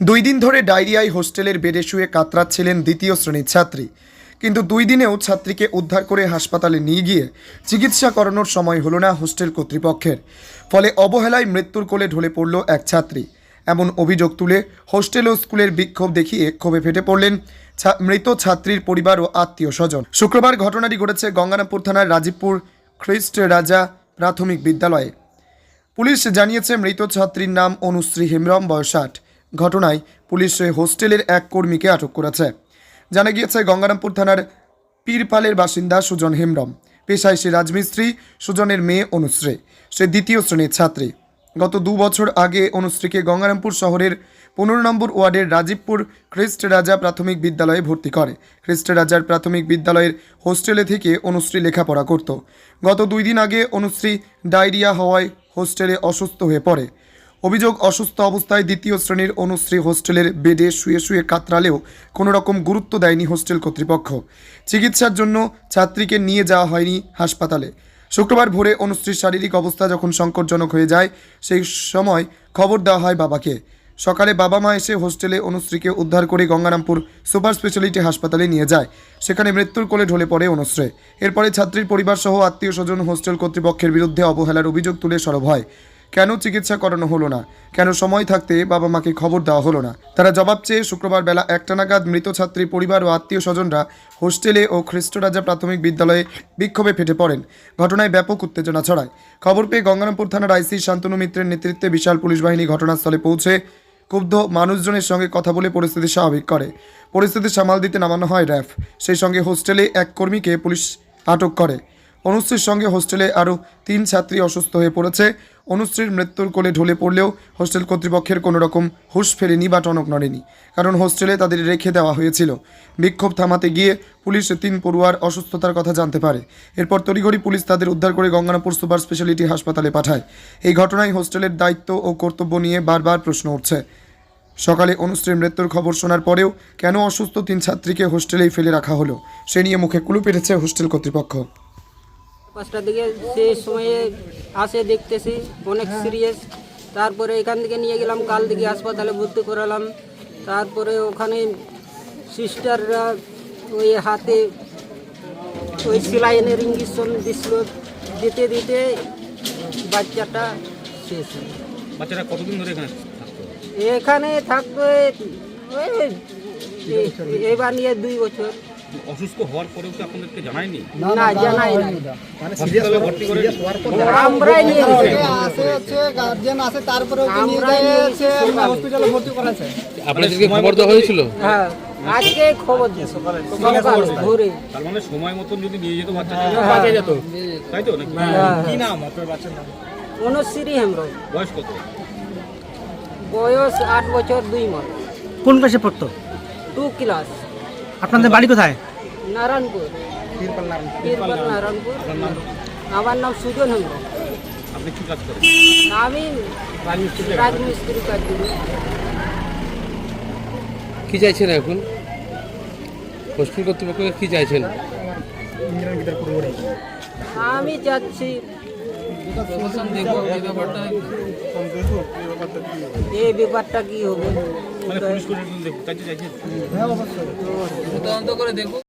দুই দিন ধরে ডায়রিয়ায় হোস্টেলের বেডে শুয়ে কাতরাচ্ছিলেন দ্বিতীয় শ্রেণির ছাত্রী। কিন্তু দুই দিনেও ছাত্রীকে উদ্ধার করে হাসপাতালে নিয়ে গিয়ে চিকিৎসা করানোর সময় হলো না হোস্টেল কর্তৃপক্ষের। ফলে অবহেলায় মৃত্যুর কোলে ঢলে পড়ল এক ছাত্রী। এমন অভিযোগ তুলে হোস্টেল ও স্কুলের বিক্ষোভ দেখিয়ে ক্ষোভে ফেটে পড়লেন মৃত ছাত্রীর পরিবার ও আত্মীয় স্বজন। শুক্রবার ঘটনাটি ঘটেছে গঙ্গারামপুর থানার রাজীবপুর খ্রিস্ট রাজা প্রাথমিক বিদ্যালয়ে। পুলিশ জানিয়েছে মৃত ছাত্রীর নাম অনুশ্রী হেমরম বয়স ষাট। ঘটনায় পুলিশ হোস্টেলের এক কর্মীকে আটক করেছে। জানা গিয়েছে, গঙ্গারামপুর থানার পীরপালের বাসিন্দা সুজন হেমরম পেশায় সে রাজমিস্ত্রি, সুজনের মেয়ে অনুশ্রী। সে দ্বিতীয় শ্রেণির ছাত্রী। গত দু বছর আগে অনুশ্রীকে গঙ্গারামপুর শহরের পনেরো নম্বর ওয়ার্ডের রাজীবপুর খ্রিস্ট রাজা প্রাথমিক বিদ্যালয়ে ভর্তি করে। খ্রিস্ট রাজার প্রাথমিক বিদ্যালয়ের হোস্টেলে থেকে অনুশ্রী লেখাপড়া করত। গত দুই দিন আগে অনুশ্রী ডায়রিয়া হওয়ায় হোস্টেলে অসুস্থ হয়ে পড়ে। অভিযোগ, অসুস্থ অবস্থায় দ্বিতীয় শ্রেণির অনুশ্রী হোস্টেলের বেডে শুয়ে শুয়ে কাতরালেও কোনো রকম গুরুত্ব দেয়নি হোস্টেল কর্তৃপক্ষ। চিকিৎসার জন্য ছাত্রীকে নিয়ে যাওয়া হয়নি হাসপাতালে। শুক্রবার ভোরে অনুশ্রীর শারীরিক অবস্থা যখন সংকটজনক হয়ে যায়, সেই সময় খবর দেওয়া হয় বাবাকে। সকালে বাবা মা এসে হোস্টেলে অনুশ্রীকে উদ্ধার করে গঙ্গারামপুর সুপার স্পেশালিটি হাসপাতালে নিয়ে যায়। সেখানে মৃত্যুর কোলে ঢলে পড়ে অনুশ্রী। এরপরে ছাত্রীর পরিবার সহ আত্মীয় স্বজন হোস্টেল কর্তৃপক্ষের বিরুদ্ধে অবহেলার অভিযোগ তুলে সরব হয়। কেন চিকিৎসা করানো হলো না? কেন সময় থাকতে বাবা মাকে খবর দেওয়া হলো না? তারা জবাব চেয়ে শুক্রবার বেলা একটা নাগাদ মৃত ছাত্রী, পরিবার ও আত্মীয় স্বজনরা হোস্টেলে ও খ্রিস্টরাজা প্রাথমিক বিদ্যালয়ে বিক্ষোভে ফেটে পড়েন। ঘটনায় ব্যাপক উত্তেজনা ছড়ায়। খবর পেয়ে গঙ্গারামপুর থানার আইসি শান্তনু মিত্রের নেতৃত্বে বিশাল পুলিশ বাহিনী ঘটনাস্থলে পৌঁছে ক্ষুব্ধ মানুষজনের সঙ্গে কথা বলে পরিস্থিতি স্বাভাবিক করে। পরিস্থিতি সামাল দিতে নামানো হয় র্যাফ। সেই সঙ্গে হোস্টেলে এক কর্মীকে পুলিশ আটক করে। অনুশ্রীর সঙ্গে হোস্টেলে আরও তিন ছাত্রী অসুস্থ হয়ে পড়েছে। অনুশ্রীর মৃত্যুর কোলে ঢলে পড়লেও হোস্টেল কর্তৃপক্ষের কোনো রকম হুঁশ ফেরেনি বা টনক নড়েনি, কারণ হোস্টেলে তাদের রেখে দেওয়া হয়েছিল। বিক্ষোভ থামাতে গিয়ে পুলিশ তিন পড়ুয়ার অসুস্থতার কথা জানতে পারে। এরপর তড়িঘড়ি পুলিশ তাদের উদ্ধার করে গঙ্গানাপুর সুপার স্পেশালিটি হাসপাতালে পাঠায়। এই ঘটনায় হোস্টেলের দায়িত্ব ও কর্তব্য নিয়ে বারবার প্রশ্ন উঠছে। সকালে অনুশ্রীর মৃত্যুর খবর শোনার পরেও কেন অসুস্থ তিন ছাত্রীকে হোস্টেলেই ফেলে রাখা হলো, সে নিয়ে মুখে কুলু পেটেছে হোস্টেল কর্তৃপক্ষ। পাঁচটার দিকে সেই সময়ে আসে দেখতেছি। অনেক সিরিয়াস তারপরে এখান থেকে নিয়ে গেলাম কাল দিকে হাসপাতালে ভর্তি করালাম। তারপরে ওখানে সিস্টাররা ওই হাতে ওই সেলাইনের ইঞ্জেকশন দিছিল। দিতে দিতে বাচ্চাটা শেষ হলো। বাচ্চারা কতদিন ধরে এখানে এখানে থাকবে এবার নিয়ে দুই বছর। অসুস্থ হওয়ার পরেও কি আপনাদেরকে জানায়নি? না জানাই না হসপিটালে ভর্তি করে আমরাই নিয়ে আসে হচ্ছে গার্জেন আসে তারপরে ওকে নিয়ে যায় নিয়ে হসপিটালে ভর্তি করাছে আপনাদেরকে খবর দেওয়া হয়েছিল? হ্যাঁ। আজকে খবর দিয়েছে সকাল। ভোরে। তার মানে সময় মতন যদি নিয়ে যেত বাচ্চাটা বাঁচা যেত। তাই তো নাকি? কি নাম আপনার বাচ্চার নাম? অনুশ্রী হেমব্রম। বয়স কত? বয়স আট বছর দুই মাস। কোন ক্লাসে পড়তো? Two class. আপনাদের বাড়ি কোথায়? নারায়ণপুর। নারায়ণপুর। আমার নাম সুজন আপনি কি কাজ করেন? আমি রাজমিস্ত্রি কাজ করি। কি চাইছেন এখন? হোস্টেল কর্তৃপক্ষ কি চাইছেন? আমি যাচ্ছি। এই ব্যাপারটা কি হবে? মানে পুলিশ করে দেখতে চাইছেন? হ্যাঁ অবশ্যই।